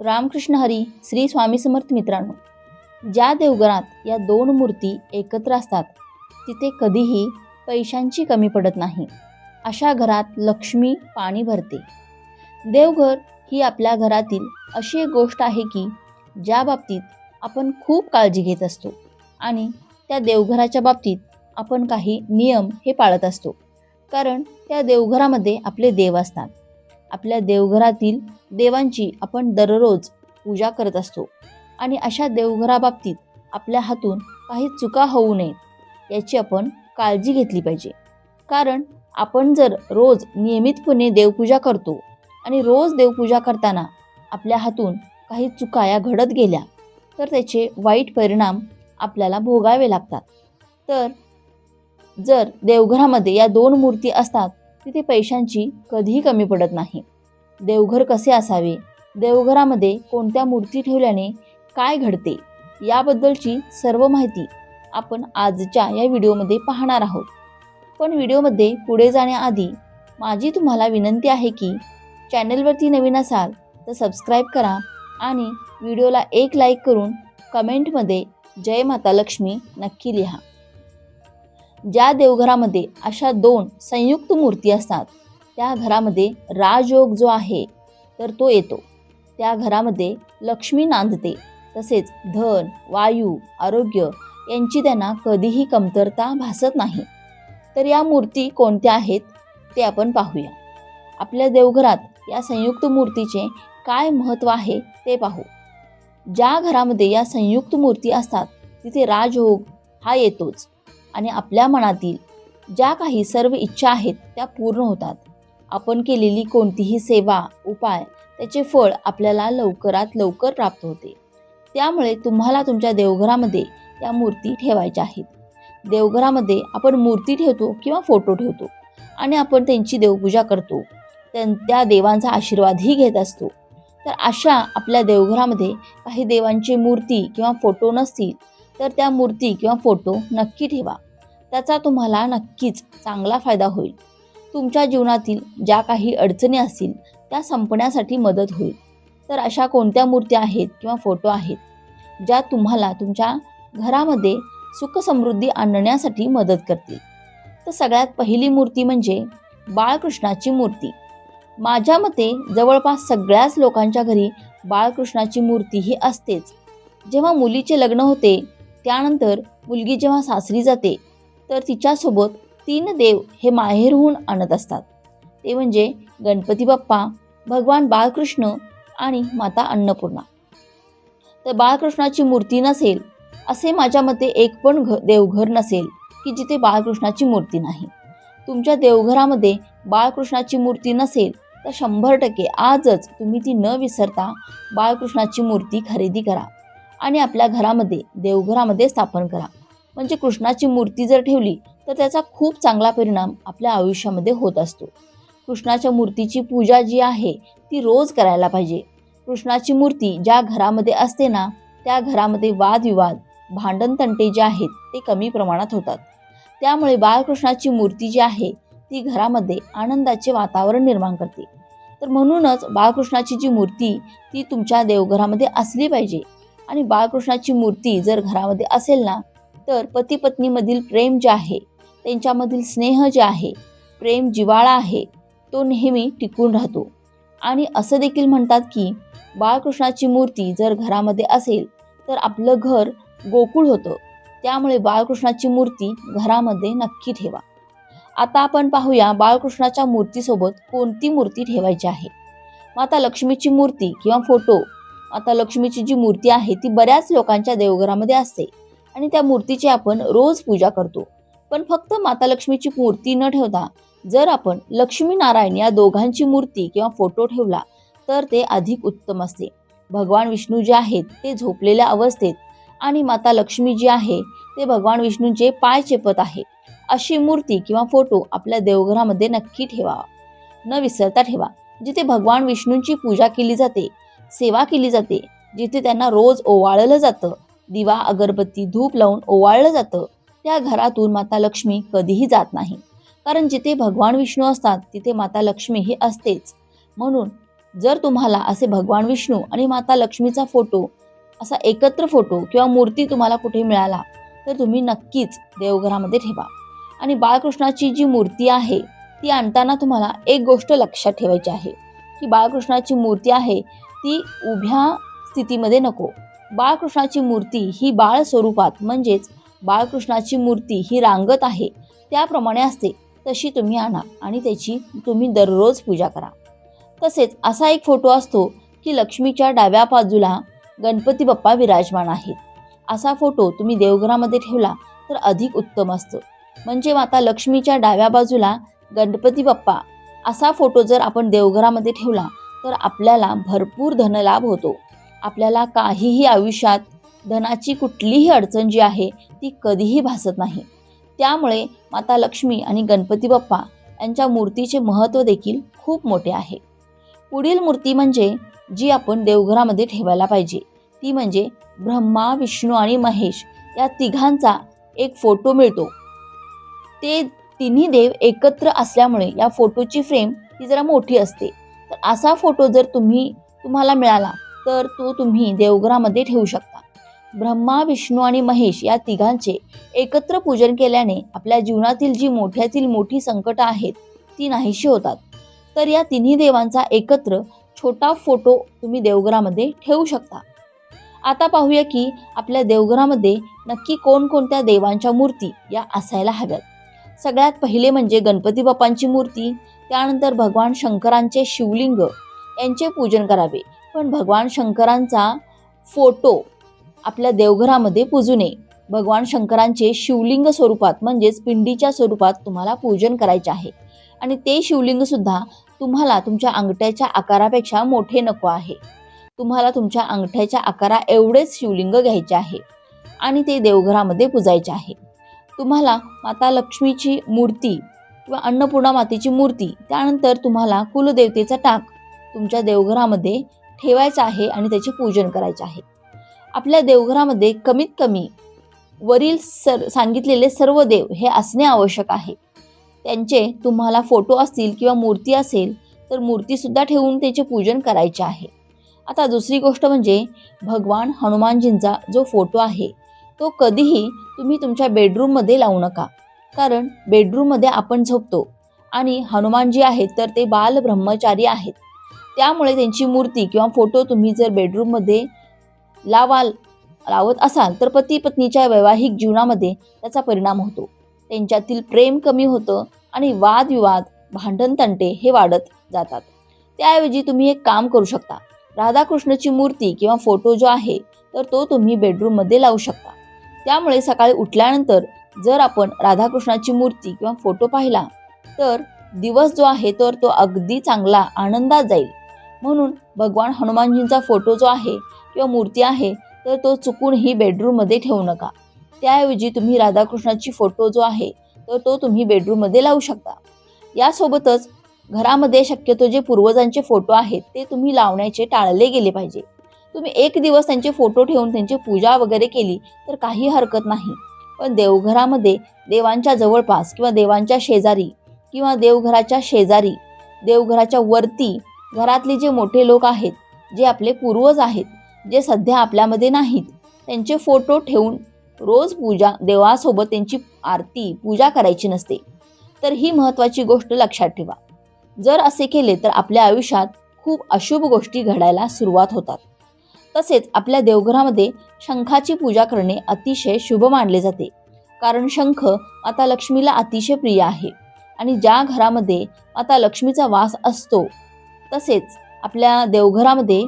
रामकृष्ण हरी श्री स्वामी समर्थ मित्रांनो ज्या देवघरात या दोन मूर्ती एकत्र असतात तिथे कधीही पैशांची कमी पडत नाही. अशा घरात लक्ष्मी पाणी भरते. देवघर ही आपल्या घरातील अशी एक गोष्ट आहे की ज्या बाबतीत आपण खूप काळजी घेत असतो आणि त्या देवघराच्या बाबतीत आपण काही नियम हे पाळत असतो. कारण त्या देवघरामध्ये आपले देव असतात. आपल्या देवघरातील देवांची आपण दररोज पूजा करत असतो. आणि अशा देवघराबाबतीत आपल्या हातून काही चुका होऊ नयेत याची आपण काळजी घेतली पाहिजे. कारण आपण जर रोज नियमितपणे देवपूजा करतो आणि रोज देवपूजा करताना आपल्या हातून काही चुका या घडत गेल्या तर त्याचे वाईट परिणाम आपल्याला भोगावे लागतात. तर जर देवघरामध्ये या दोन मूर्ती असतात तिथे पैशांची कधीही कमी पडत नाही. देवघर कसे असावे? देवघरामध्ये कोणत्या मूर्ती ठेवल्याने काय घडते? याबद्दलची सर्व माहिती आपण आजच्या या व्हिडिओमध्ये पाहणार आहोत. पण व्हिडिओमध्ये पुढे जाण्याआधी माझी तुम्हाला विनंती आहे की चॅनलवरती नवीन असाल तर सबस्क्राईब करा आणि व्हिडिओला एक लाईक करून कमेंटमध्ये जय माता लक्ष्मी नक्की लिहा. ज्या देवघरामध्ये अशा दोन संयुक्त मूर्ती असतात त्या घरामध्ये राजयोग जो आहे तर तो येतो. त्या घरामध्ये लक्ष्मी नांदते. तसेच धन वायू आरोग्य यांची त्यांना कधीही कमतरता भासत नाही. तर या मूर्ती कोणत्या आहेत ते आपण पाहूया. आपल्या देवघरात या संयुक्त मूर्तीचे काय महत्त्व आहे ते पाहू. ज्या घरामध्ये या संयुक्त मूर्ती असतात तिथे राजयोग हा येतोच. आणि आपल्या मनातील ज्या काही सर्व इच्छा आहेत त्या पूर्ण होतात. आपण केलेली कोणतीही सेवा उपाय त्याचे फळ आपल्याला लवकरात लवकर प्राप्त होते. त्यामुळे तुम्हाला तुमच्या देवघरामध्ये या मूर्ती ठेवायच्या आहेत. देवघरामध्ये आपण मूर्ती ठेवतो किंवा फोटो ठेवतो आणि आपण त्यांची देवपूजा करतो. त्यां त्या देवांचा आशीर्वादही घेत असतो. तर अशा आपल्या देवघरामध्ये काही देवांची मूर्ती किंवा फोटो नसतील तर त्या मूर्ती किंवा फोटो नक्की ठेवा. त्याचा तुम्हाला नक्कीच चांगला फायदा होईल. तुमच्या जीवनातील ज्या काही अडचणी असतील त्या संपण्यासाठी मदत होईल. तर अशा कोणत्या मूर्त्या आहेत किंवा फोटो आहेत ज्या तुम्हाला तुमच्या घरामध्ये सुखसमृद्धी आणण्यासाठी मदत करतील? तर सगळ्यात पहिली मूर्ती म्हणजे बाळकृष्णाची मूर्ती. माझ्या मते जवळपास सगळ्याच लोकांच्या घरी बाळकृष्णाची मूर्ती ही असतेच. जेव्हा मुलीचे लग्न होते त्यानंतर मुलगी जेव्हा सासरी जाते तर तिच्यासोबत तीन देव हे माहेरहून आणत असतात. ते म्हणजे गणपती बाप्पा भगवान बाळकृष्ण आणि माता अन्नपूर्णा. तर बाळकृष्णाची मूर्ती नसेल असे माझ्या मते एक पण घ देवघर नसेल की जिथे बाळकृष्णाची मूर्ती नाही. तुमच्या देवघरामध्ये बाळकृष्णाची मूर्ती नसेल तर शंभर टक्के आजच तुम्ही ती न विसरता बाळकृष्णाची मूर्ती खरेदी करा आणि आपल्या घरामध्ये देवघरामध्ये स्थापन करा. म्हणजे कृष्णाची मूर्ती जर ठेवली तर त्याचा खूप चांगला परिणाम आपल्या आयुष्यामध्ये होत असतो. कृष्णाच्या मूर्तीची पूजा जी आहे ती रोज करायला पाहिजे. कृष्णाची मूर्ती ज्या घरामध्ये असते ना त्या घरामध्ये वादविवाद भांडण तंटे जे आहेत ते कमी प्रमाणात होतात. त्यामुळे बाळकृष्णाची मूर्ती जी आहे ती घरामध्ये आनंदाचे वातावरण निर्माण करते. तर म्हणूनच बाळकृष्णाची जी मूर्ती ती तुमच्या देवघरामध्ये असली पाहिजे. आणि बाळकृष्णाची मूर्ती जर घरामध्ये असेल ना तर पती पत्नीमधील प्रेम जे आहे त्यांच्यामधील स्नेह जे आहे प्रेम जिवाळा आहे तो नेहमी टिकून राहतो. आणि असं देखील म्हणतात की बाळकृष्णाची मूर्ती जर घरामध्ये असेल तर आपलं घर गोकुळ होतं. त्यामुळे बाळकृष्णाची मूर्ती घरामध्ये नक्की ठेवा. आता आपण पाहूया बाळकृष्णाच्या मूर्तीसोबत कोणती मूर्ती ठेवायची आहे. माता लक्ष्मीची मूर्ती किंवा फोटो. माता लक्ष्मीची जी मूर्ती आहे ती बऱ्याच लोकांच्या देवघरामध्ये असते. आणि त्या मूर्तीची आपण रोज पूजा करतो. पण फक्त माता लक्ष्मीची मूर्ती न ठेवता जर आपण लक्ष्मी नारायण या दोघांची मूर्ती किंवा फोटो ठेवला तर ते अधिक उत्तम असते. भगवान विष्णू जे आहेत ते झोपलेल्या अवस्थेत आणि माता लक्ष्मी जी आहे ते भगवान विष्णूंचे पाय चेपत आहे. अशी मूर्ती किंवा फोटो आपल्या देवघरामध्ये नक्की ठेवा. न विसरता ठेवा. जिथे भगवान विष्णूंची पूजा केली जाते सेवा केली जाते जिथे त्यांना रोज ओवाळलं जातं दिवा अगरबत्ती धूप लावून ओवाळलं जातं त्या घरातून माता लक्ष्मी कधीही जात नाही. कारण जिथे भगवान विष्णू असतात तिथे माता लक्ष्मी ही असतेच. म्हणून जर तुम्हाला असे भगवान विष्णू आणि माता लक्ष्मीचा फोटो असा एकत्र फोटो किंवा मूर्ती तुम्हाला कुठे मिळाला तर तुम्ही नक्कीच देवघरामध्ये ठेवा. आणि बाळकृष्णाची जी मूर्ती आहे ती आणताना तुम्हाला एक गोष्ट लक्षात ठेवायची आहे की बाळकृष्णाची मूर्ती आहे ती उभ्या स्थितीमध्ये नको. बाळकृष्णाची मूर्ती ही बाळ स्वरूपात म्हणजेच बाळकृष्णाची मूर्ती ही रांगत आहे. त्याप्रमाणे असते तशी तुम्ही आणा आणि त्याची तुम्ही दररोज पूजा करा. तसेच असा एक फोटो असतो की लक्ष्मीच्या डाव्या बाजूला गणपती बाप्पा विराजमान आहेत. असा फोटो तुम्ही देवघरामध्ये ठेवला तर अधिक उत्तम असतं. म्हणजे माता लक्ष्मीच्या डाव्या बाजूला गणपती बाप्पा असा फोटो जर आपण देवघरामध्ये ठेवला तर आपल्याला भरपूर धनलाभ होतो. आपल्याला काहीही आयुष्यात धनाची कुठलीही अडचण जी आहे ती कधीही भासत नाही. त्यामुळे माता लक्ष्मी आणि गणपती बाप्पा यांच्या मूर्तीचे महत्त्व देखील खूप मोठे आहे. पुढील मूर्ती म्हणजे जी आपण देवघरामध्ये ठेवायला पाहिजे ती म्हणजे ब्रह्मा विष्णू आणि महेश या तिघांचा एक फोटो मिळतो. ते तिन्ही देव एकत्र असल्यामुळे या फोटोची फ्रेम ही जरा मोठी असते. तर असा फोटो जर तुम्ही तुम्हाला मिळाला तर तो तुम्ही देवघरामध्ये ठेवू शकता. ब्रह्मा विष्णू आणि महेश या तिघांचे एकत्र पूजन केल्याने आपल्या जीवनातील जी मोठ्यातील मोठी संकटं आहेत ती नाहीशी होतात. तर या तिन्ही देवांचा एकत्र छोटा फोटो तुम्ही देवघरामध्ये ठेवू शकता. आता पाहूया की आपल्या देवघरामध्ये नक्की कोणकोणत्या देवांच्या मूर्ती या असायला हव्यात. सगळ्यात पहिले म्हणजे गणपती बाप्पांची मूर्ती त्यानंतर भगवान शंकरांचे शिवलिंग यांचे पूजन करावे. पण भगवान शंकरांचा फोटो आपल्या देवघरामध्ये पूजू नये. भगवान शंकरांचे शिवलिंग स्वरूपात म्हणजेच पिंडीच्या स्वरूपात तुम्हाला पूजन करायचे आहे. आणि ते शिवलिंगसुद्धा तुम्हाला तुमच्या अंगठ्याच्या आकारापेक्षा मोठे नको आहे. तुम्हाला तुमच्या अंगठ्याच्या आकारा एवढेच शिवलिंग घ्यायचे आहे. आणि ते देवघरामध्ये पूजायचे आहे. तुम्हाला माता लक्ष्मीची मूर्ती किंवा अन्नपूर्णा मातेची मूर्ती त्यानंतर तुम्हाला कुलदेवतेचा टाक तुमच्या देवघरामध्ये ठेवायचा आहे आणि त्याचे पूजन करायचे आहे. आपल्या देवघरामध्ये कमीत कमी वरील सर सांगितलेले सर्व देव हे असणे आवश्यक आहे. त्यांचे तुम्हाला फोटो असतील किंवा मूर्ती असेल तर मूर्तीसुद्धा ठेवून त्याचे पूजन करायचे आहे. आता दुसरी गोष्ट म्हणजे भगवान हनुमानजींचा जो फोटो आहे तो कधीही तुम्ही तुमच्या बेडरूममध्ये लावू नका. कारण बेडरूममध्ये आपण झोपतो आणि हनुमानजी आहेत तर ते बाल ब्रह्मचारी आहेत. त्यामुळे त्यांची मूर्ती किंवा फोटो तुम्ही जर बेडरूममध्ये लावाल लावत असाल तर पती पत्नीच्या वैवाहिक जीवनामध्ये त्याचा परिणाम होतो. त्यांच्यातील प्रेम कमी होतं आणि वादविवाद भांडण तंटे हे वाढत जातात. त्याऐवजी तुम्ही एक काम करू शकता. राधाकृष्णाची मूर्ती किंवा फोटो जो आहे तर तो तुम्ही बेडरूममध्ये लावू शकता. त्यामुळे सकाळी उठल्यानंतर जर आपण राधाकृष्णाची मूर्ती किंवा फोटो पाहिला तर दिवस जो आहे तर तो अगदी चांगला आनंदात जाईल. म्हणून भगवान हनुमानजींचा फोटो जो आहे किंवा मूर्ती आहे तर तो चुकूनही बेडरूममध्ये ठेवू नका. त्याऐवजी तुम्ही राधाकृष्णाची फोटो जो आहे तर तो तुम्ही बेडरूममध्ये लावू शकता. यासोबतच घरामध्ये शक्यतो जे पूर्वजांचे फोटो आहेत ते तुम्ही लावण्याचे टाळले गेले पाहिजे. तुम्ही एक दिवस त्यांचे फोटो ठेवून त्यांची पूजा वगैरे केली तर काही हरकत नाही. पण देवघरामध्ये देवांच्या जवळपास किंवा देवांच्या शेजारी किंवा देवघराच्या शेजारी देवघराच्या वरती घरातले जे मोठे लोक आहेत जे आपले पूर्वज आहेत जे सध्या आपल्यामध्ये नाहीत. त्यांचे फोटो ठेवून रोज पूजा देवासोबत त्यांची आरती पूजा करायची नसते. तर ही महत्त्वाची गोष्ट लक्षात ठेवा. जर असे केले तर आपल्या आयुष्यात खूप अशुभ गोष्टी घडायला सुरुवात होतात. तसेच आपल्या देवघरामध्ये शंखाची पूजा करणे अतिशय शुभ मानले जाते. कारण शंख माता लक्ष्मीला अतिशय प्रिय आहे आणि ज्या घरामध्ये माता लक्ष्मीचा वास असतो तसेच आपल्या देवघरामध्ये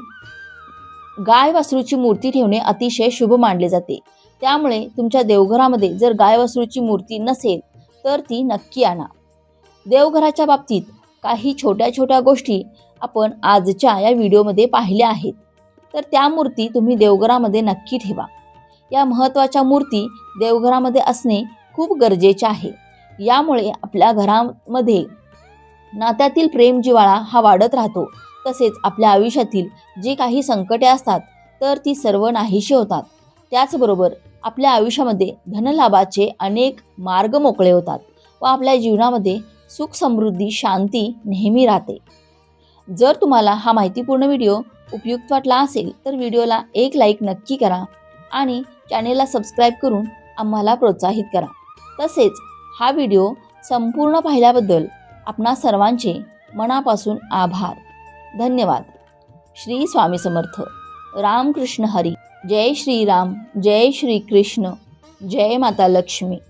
गाय वासरूची मूर्ती ठेवणे अतिशय शुभ मानले जाते. त्यामुळे तुमच्या देवघरामध्ये जर गाय वासरूची मूर्ती नसेल तर ती नक्की आणा. देवघराच्या बाबतीत काही छोट्या छोट्या गोष्टी आपण आजच्या या व्हिडिओमध्ये पाहिल्या आहेत. तर त्या मूर्ती तुम्ही देवघरामध्ये नक्की ठेवा. या महत्त्वाच्या मूर्ती देवघरामध्ये असणे खूप गरजेचे आहे. यामुळे आपल्या घरामध्ये नात्यातील प्रेम जिवाळा हा वाढत राहतो. तसेच आपल्या आयुष्यातील जे काही संकटे असतात तर ती सर्व नाहीशी होतात. त्याचबरोबर आपल्या आयुष्यामध्ये धनलाभाचे अनेक मार्ग मोकळे होतात व आपल्या जीवनामध्ये सुख समृद्धी शांती नेहमी राहते. जर तुम्हाला हा माहितीपूर्ण व्हिडिओ उपयुक्त वाटला असेल तर व्हिडिओला एक लाईक नक्की करा आणि चॅनेलला सबस्क्राईब करून आम्हाला प्रोत्साहित करा. तसेच हा व्हिडिओ संपूर्ण पाहिल्याबद्दल आपणा सर्वांचे मनापासून आभार. धन्यवाद. श्री स्वामी समर्थ. रामकृष्ण हरी. जय श्रीराम. जय श्री कृष्ण जय माता लक्ष्मी.